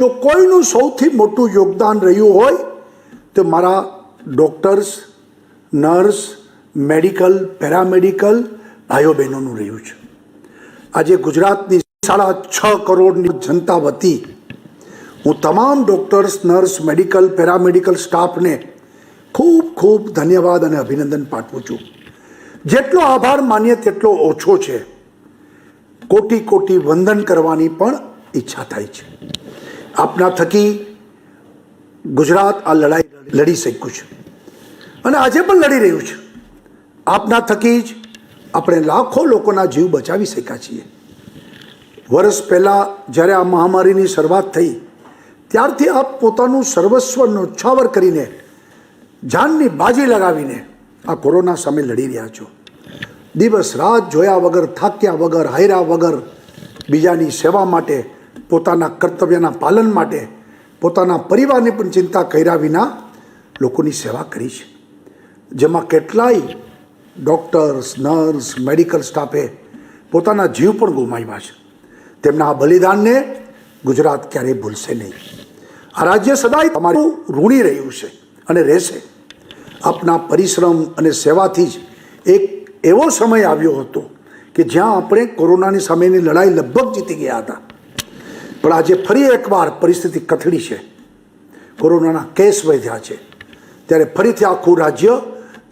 જો કોઈનું સૌથી મોટું યોગદાન રહ્યું હોય, તો મારા ડૉક્ટર્સ, નર્સ, મેડિકલ, પેરામેડિકલ ભાઈઓ બહેનોનું રહ્યું છે. આજે ગુજરાતની સાડા છ કરોડની જનતા વતી હું તમામ ડૉક્ટર્સ, નર્સ, મેડિકલ, પેરામેડિકલ સ્ટાફને ખૂબ ખૂબ ધન્યવાદ અને અભિનંદન પાઠવું છું. જેટલો આભાર માનીએ તેટલો ઓછો છે. કોટી કોટી વંદન કરવાની પણ ઈચ્છા થાય છે. આપના થકી ગુજરાત આ લડાઈ લડી શક્યું છે અને આજે પણ લડી રહ્યું છે. આપના થકી જ આપણે લાખો લોકોના જીવ બચાવી શક્યા છીએ. વર્ષ પહેલાં જ્યારે આ મહામારીની શરૂઆત થઈ, ત્યારથી આપ પોતાનું સર્વસ્વ નોછાવર કરીને, જાનની બાજી લગાવીને આ કોરોના સામે લડી રહ્યા છો. દિવસ રાત જોયા વગર, થાક્યા વગર હાર્યા વગર બીજાની સેવા માટે પોતાના કર્તવ્યના પાલન માટે પોતાના પરિવારની પણ ચિંતા કર્યા વિના લોકોની સેવા કરી છે. જેમાં કેટલાય ડૉક્ટર્સ, નર્સ, મેડિકલ સ્ટાફે પોતાના જીવ પણ ગુમાવ્યા છે. તેમના આ બલિદાનને ગુજરાત ક્યારેય ભૂલશે નહીં. આ રાજ્ય સદાય તમારું ઋણી રહ્યું છે અને રહેશે. આપના પરિશ્રમ અને સેવાથી જ એક એવો સમય આવ્યો હતો કે જ્યાં આપણે કોરોનાની સામેની લડાઈ લગભગ જીતી ગયા હતા. પણ આજે ફરી એકવાર પરિસ્થિતિ કથળી છે. કોરોનાના કેસ વધ્યા છે. ત્યારે ફરીથી આખું રાજ્ય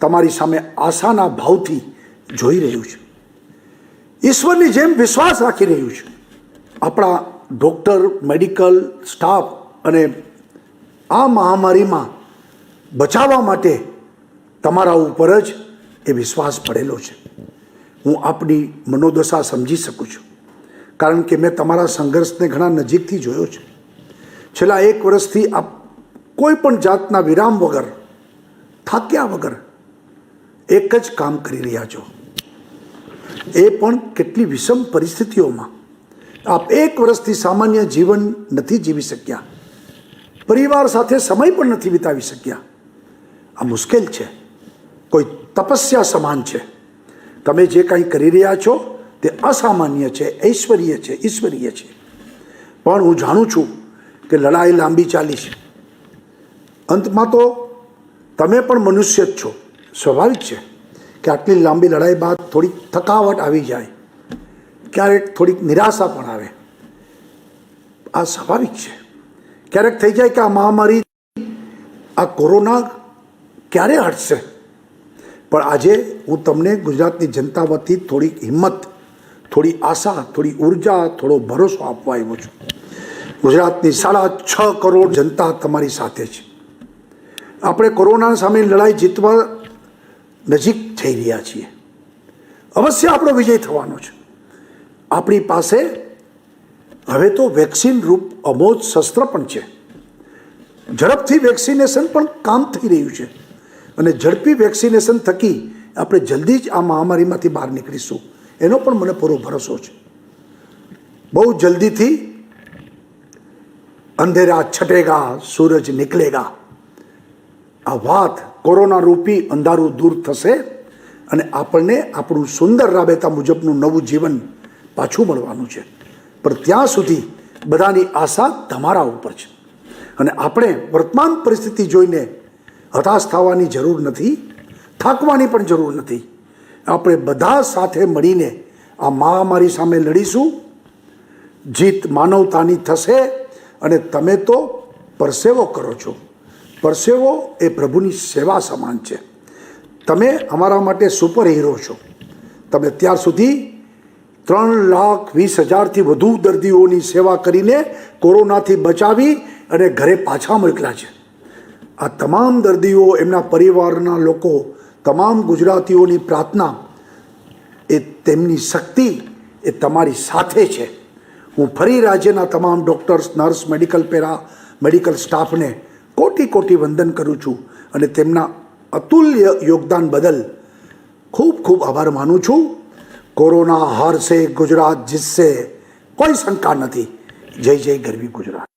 તમારી સામે આશાના ભાવથી જોઈ રહ્યું છે. ઈશ્વરની જેમ વિશ્વાસ રાખી રહ્યું છે. આપણા ડૉક્ટર, મેડિકલ સ્ટાફ અને આ મહામારીમાં બચાવવા માટે તમારા ઉપર જ એ વિશ્વાસ પડેલો છે. હું આપની મનોદશા સમજી શકું છું. કારણ કે મેં તમારા સંઘર્ષને ઘણા નજીકથી જોયો છે. છેલ્લા એક વર્ષથી આપ કોઈ પણ જાતના વિરામ વગર, થાક્યા વગર એક જ કામ કરી રહ્યા છો. એ પણ કેટલી વિષમ પરિસ્થિતિઓમાં. આપ એક વર્ષથી સામાન્ય જીવન નથી જીવી શક્યા. પરિવાર સાથે સમય પણ નથી વિતાવી શક્યા. આ મુશ્કેલ છે. કોઈ તપસ્યા સમાન છે. તમે જે કાંઈ કરી રહ્યા છો તે અસામાન્ય છે, ઐશ્વર્ય છે, ઈશ્વરીય છે. પણ હું જાણું છું કે લડાઈ લાંબી ચાલી છે. અંતમાં તો તમે પણ મનુષ્ય જ છો. સ્વાભાવિક છે કે આટલી લાંબી લડાઈ બાદ થોડીક થકાવટ આવી જાય. ક્યારેક થોડીક નિરાશા પણ આવે. આ સ્વાભાવિક છે. ક્યારેક થઈ જાય કે આ મહામારી, આ કોરોના ક્યારે હટશે? પણ આજે હું તમને ગુજરાતની જનતા વતી થોડીક હિંમત થોડી આશા, થોડી ઊર્જા, થોડો ભરોસો આપવા આવ્યો છું. ગુજરાતની સાડા છ કરોડ જનતા તમારી સાથે છે. આપણે કોરોના સામે લડાઈ જીતવા નજીક થઈ રહ્યા છીએ. અવશ્ય આપણો વિજય થવાનો છે. આપણી પાસે હવે તો વેક્સિન રૂપ અમોજ શસ્ત્ર પણ છે. ઝડપથી વેક્સિનેશન પણ કામ થઈ રહ્યું છે. અને ઝડપી વેક્સિનેશન થકી આપણે જલ્દી જ આ મહામારીમાંથી બહાર નીકળીશું. એનો પણ મને પૂરો ભરોસો છે. બહુ જલ્દીથી અંધેરા છટેગા સૂરજ નીકળેગા. આ વાત કોરોના રૂપી અંધારું દૂર થશે અને આપણને આપણું સુંદર રાબેતા મુજબનું નવું જીવન પાછું મળવાનું છે. પણ ત્યાં સુધી બધાની આશા તમારા ઉપર છે. અને આપણે વર્તમાન પરિસ્થિતિ જોઈને હતાશ થવાની જરૂર નથી, થાકવાની પણ જરૂર નથી. આપણે બધા સાથે મળીને આ મહામારી સામે લડીશું. જીત માનવતાની થશે અને તમે તો પરસેવો કરો છો. પરસેવો એ પ્રભુની સેવા સમાન છે. તમે અમારા માટે સુપર હીરો છો. તમે ત્યાર સુધી ત્રણ લાખ વીસ હજારથી વધુ દર્દીઓની સેવા કરીને કોરોનાથી બચાવી અને ઘરે પાછા મોકલ્યા છે. આ તમામ દર્દીઓ, એમના પરિવારના લોકો તમામ ગુજરાતીઓની પ્રાર્થના એ તેમની શક્તિ એ તમારી સાથે છે. હું ફરી રાજ્યના તમામ doctors, nurse, medical para, medical સ્ટાફને કોટી કોટી વંદન કરું છું અને તેમના અતુલ્ય યોગદાન બદલ ખૂબ ખૂબ આભાર માનું છું. કોરોના હારશે, ગુજરાત જીતશે, કોઈ શંકા નથી. જય જય ગરવી ગુજરાત.